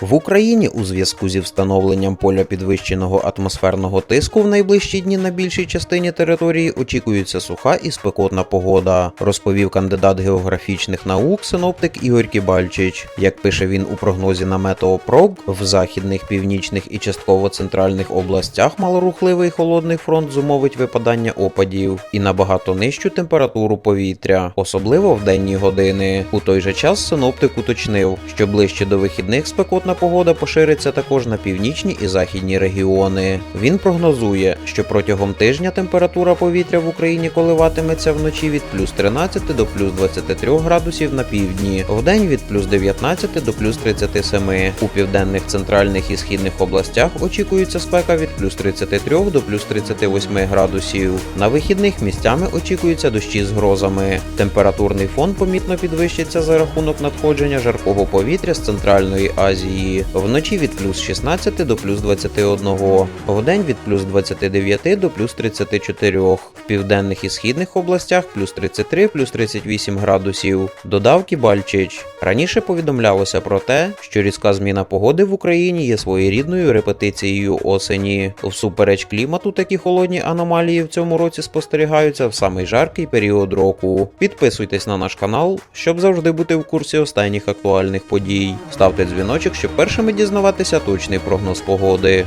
В Україні у зв'язку зі встановленням поля підвищеного атмосферного тиску в найближчі дні на більшій частині території очікується суха і спекотна погода, розповів кандидат географічних наук синоптик Ігор Кібальчич. Як пише він у прогнозі на Метеопрог, в західних, північних і частково центральних областях малорухливий холодний фронт зумовить випадання опадів і набагато нижчу температуру повітря, особливо в денні години. У той же час синоптик уточнив, що ближче до вихідних спекотна погода пошириться також на північні і західні регіони. Він прогнозує, що протягом тижня температура повітря в Україні коливатиметься вночі від плюс 13 до плюс 23 градусів на півдні, вдень від плюс 19 до плюс 37. У південних, центральних і східних областях очікується спека від плюс 33 до плюс 38 градусів. На вихідних місцями очікуються дощі з грозами. Температурний фон помітно підвищиться за рахунок надходження жаркого повітря з Центральної Азії. Вночі від плюс 16 до плюс 21, вдень від плюс 29 до плюс 34. В південних і східних областях плюс 33, плюс 38 градусів. Додав Кібальчич. Раніше повідомлялося про те, що різка зміна погоди в Україні є своєрідною репетицією осені. Всупереч клімату такі холодні аномалії в цьому році спостерігаються в самий жаркий період року. Підписуйтесь на наш канал, щоб завжди бути в курсі останніх актуальних подій. Ставте дзвіночок, щоб першими дізнаватися точний прогноз погоди.